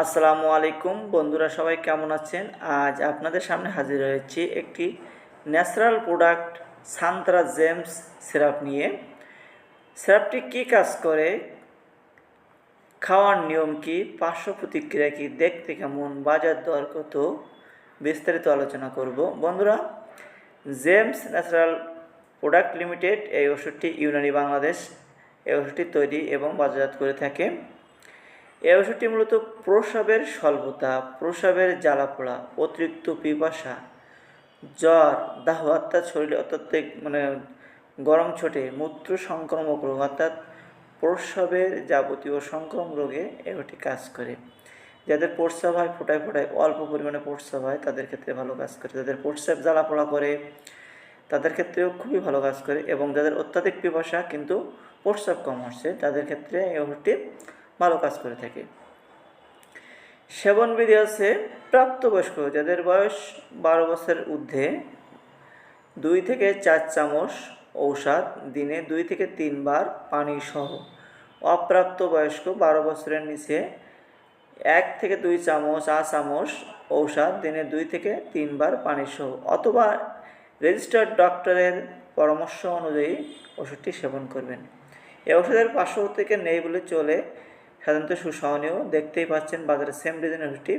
আসসালামু আলাইকুম। বন্ধুরা সবাই কেমন আছেন? আজ আপনাদের সামনে হাজির হয়েছি একটি natural product, Santra gems syrup নিয়ে। সিরাপটি কী কাজ করে? খাওয়ার নিয়ম কি? পার্শ্ব প্রতিক্রিয়া কি? দেখতে কেমন? বাজার দর কত? বিস্তারিত আলোচনা করব। বন্ধুরা, জেমস ন্যাচারাল প্রোডাক্ট লিমিটেড এই ওষুধটি ইউনানি বাংলাদেশ এই ওষুধটি তৈরি এবং বাজারজাত করে থাকে। এই ওষুধটি মূলত প্রসবের স্বল্পতা, প্রসবের জ্বালাপোড়া, অতিরিক্ত পিপাসা, জ্বর, দাহ, অর্থাৎ শরীরে অত্যধিক মানে গরম ছোটে মূত্র সংক্রমক রোগ, অর্থাৎ প্রসবের যাবতীয় সংক্রমক রোগে ওষুধটি কাজ করে। যাদের প্রস্রাব হয়, ফোটায় ফোটায়, অল্প পরিমাণে প্রস্রাব হয়, তাদের ক্ষেত্রে ভালো কাজ করে। যাদের প্রস্রাব জ্বালাপোড়া করে, তাদের ক্ষেত্রেও খুবই ভালো কাজ করে। এবং যাদের অত্যাধিক পিপাসা, কিন্তু প্রস্রাব কম আসছে, তাদের ক্ষেত্রে ওষুধটি ভালো কাজ করে থাকে। সেবনবিধি আছে প্রাপ্তবয়স্ক, যাদের বয়স বারো বছরের ঊর্ধ্বে দুই থেকে চার চামচ ঔষধ দিনে দুই থেকে তিনবার পানি সহ অপ্রাপ্ত বয়স্ক বারো বছরের নিচে এক থেকে দুই চামচ, আ চামচ ঔষধ দিনে দুই থেকে তিনবার পানি সহ অথবা রেজিস্টার্ড ডক্টরের পরামর্শ অনুযায়ী ওষুধটি সেবন করবেন। এই ওষুধের পার্শ্ব থেকে নেই বলে চলে সাধারণত সুসহনীয় দেখতেই পাচ্ছেন বাজারে সেম ডিজাইনের ওষুধটি